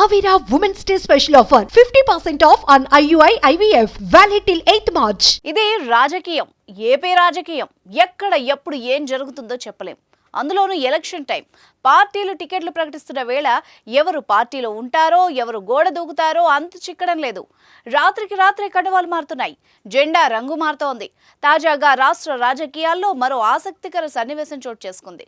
Avira Women's Day special offer. 50% off on IUI IVF valid till 8th March. ఇది రాజకీయం. AP రాజకీయం. ఎక్కడ ఎప్పుడు ఏం జరుగుతుందో చెప్పలేం. అందులోనూ ఎలక్షన్ టైం. పార్టీలు టికెట్లు ప్రకటిస్తున్న వేళ ఎవరు పార్టీలో ఉంటారో ఎవరు గోడ దూకుతారో అంత చిక్కడం లేదు. రాత్రికి రాత్రి కడవాలు మారుతున్నాయి. జెండా రంగు మారుతోంది. తాజాగా రాష్ట్ర రాజకీయాల్లో మరో ఆసక్తికర సన్నివేశం చోటు చేసుకుంది.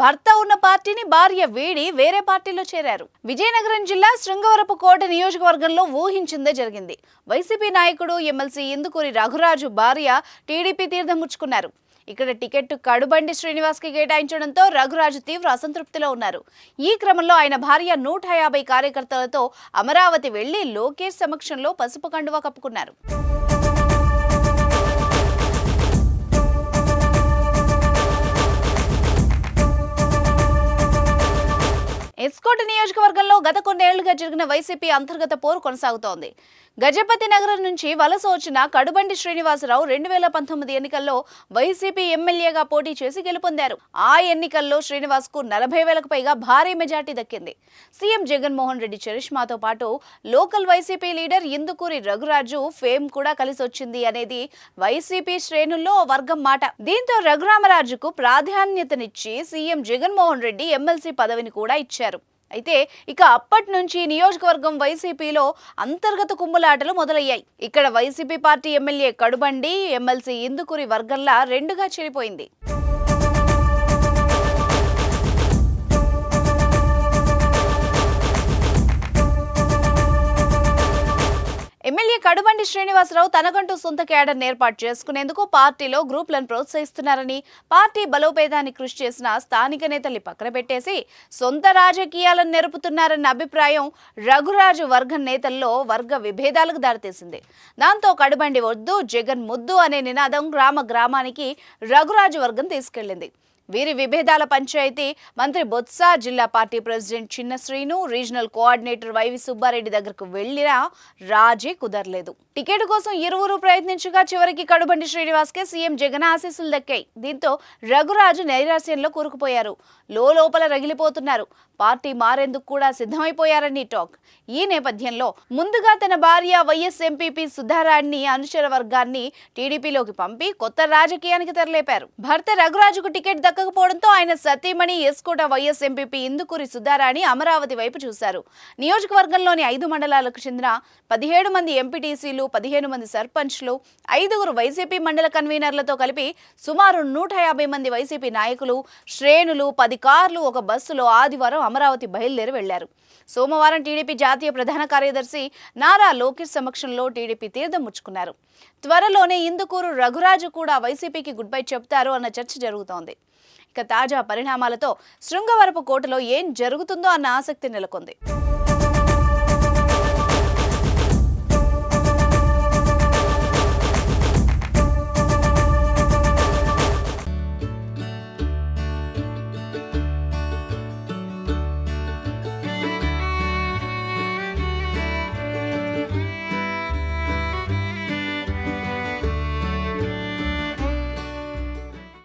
భర్త ఉన్న పార్టీని భార్య వీడి వేరే పార్టీలో చేరారు. విజయనగరం జిల్లా శృంగవరపు కోట నియోజకవర్గంలో ఊహించిందే జరిగింది. వైసీపీ నాయకుడు ఎమ్మెల్సీ ఇందుకూరి రఘురాజు భార్య టీడీపీ తీర్థం ముచ్చుకున్నారు. ఇక్కడ టికెట్ కడుబండి శ్రీనివాస్కి కేటాయించడంతో రఘురాజు తీవ్ర అసంతృప్తిలో ఉన్నారు. ఈ క్రమంలో ఆయన భార్య నూట యాభై కార్యకర్తలతో అమరావతి వెళ్ళి లోకేష్ సమక్షంలో పసుపు కండువా కప్పుకున్నారు. ఎస్కోట నియోజకవర్గంలో గత కొన్నేళ్ళుగా జరిగిన వైసీపీ అంతర్గత పోరు కొనసాగుతోంది. గజపతి నగరం నుంచి వలస వచ్చిన కడుబండి శ్రీనివాసరావు రెండు వేల పంతొమ్మిది ఎన్నికల్లో వైసీపీ ఎమ్మెల్యేగా పోటీ చేసి గెలుపొందారు. ఆ ఎన్నికల్లో శ్రీనివాస్కు నలభై వేలకు పైగా భారీ మెజార్టీ దక్కింది. సీఎం జగన్మోహన్ రెడ్డి చరిష్మాతో పాటు local YCP leader Indukuri Raghuraju fame కూడా కలిసి వచ్చింది అనేది వైసీపీ శ్రేణుల్లో వర్గం మాట. దీంతో రఘురామరాజుకు ప్రాధాన్యతనిచ్చి సీఎం జగన్మోహన్ రెడ్డి ఎమ్మెల్సీ పదవిని కూడా ఇచ్చారు. అయితే ఇక అప్పటి నుంచి నియోజకవర్గం వైసీపీలో అంతర్గత కుమ్ములాటలు మొదలయ్యాయి. ఇక్కడ YCP party MLA Kadubandi MLC Indukuri వర్గంలా రెండుగా చెడిపోయింది. కడుబండి శ్రీనివాసరావు తనకంటూ సొంత క్యాడర్ని ఏర్పాటు చేసుకునేందుకు పార్టీలో గ్రూపులను ప్రోత్సహిస్తున్నారని పార్టీ బలోపేతాన్ని కృషి చేసిన స్థానిక నేతల్ని పక్కన పెట్టేసి సొంత రాజకీయాలను నెరుపుతున్నారన్న అభిప్రాయం రఘురాజు వర్గం నేతల్లో వర్గ విభేదాలకు దారితీసింది. దాంతో కడుబండి వద్దు జగన్ ముద్దు అనే నినాదం గ్రామ గ్రామానికి రఘురాజు వర్గం తీసుకెళ్ళింది వీరి విభేదాల పంచాయతీ మంత్రి బొత్స జిల్లా party president Chinna Srinu regional coordinator YV Subbareddy దగ్గరకు వెళ్ళినా రాజీ కుదరలేదు. టికెట్ కోసం ఇరువురు ప్రయత్నించగా చివరికి కడుబండి శ్రీనివాస్ కే సీఎం జగన్ ఆశీస్సులు దక్కాయి. దీంతో రఘురాజు నైరాశ్యంలో కూరుకుపోయారు. లోపల రగిలిపోతున్నారు. పార్టీ మారేందుకు కూడా సిద్ధమైపోయారని టాక్. ఈ నేపథ్యంలో ముందుగా తన భార్య వైఎస్ ఎంపీపీ సుధారాణ్ణి అనుచర వర్గాన్ని టీడీపీలోకి పంపి కొత్త రాజకీయానికి తెరలేపారు. భర్త రఘురాజుకు టికెట్ దక్కకపోవడంతో ఆయన సతీమణి ఎస్కోట వైఎస్ ఎంపీపీ ఇందుకూరి సుధారాణి అమరావతి వైపు చూశారు. నియోజకవర్గంలోని ఐదు మండలాలకు చెందిన పదిహేడు మంది ఎంపీటీసీలు పదిహేను మంది సర్పంచ్లు ఐదుగురు వైసీపీ మండల కన్వీనర్లతో కలిపి సుమారు నూట యాభై మంది వైసీపీ నాయకులు శ్రేణులు పది కార్లు ఒక బస్సులో ఆదివారం అమరావతి బయలుదేరి వెళ్ళారు. సోమవారం టీడీపీ జాతీయ ప్రధాన కార్యదర్శి నారా లోకేష్ సమక్షంలో టీడీపీ తీర్థం ముచ్చుకున్నారు. త్వరలోనే ఇందుకూరు రఘురాజు కూడా వైసీపీకి గుడ్ బై చెప్తారు అన్న చర్చ జరుగుతోంది. ఇక తాజా పరిణామాలతో శృంగవరపు కోటలో ఏం జరుగుతుందో అన్న ఆసక్తి నెలకొంది.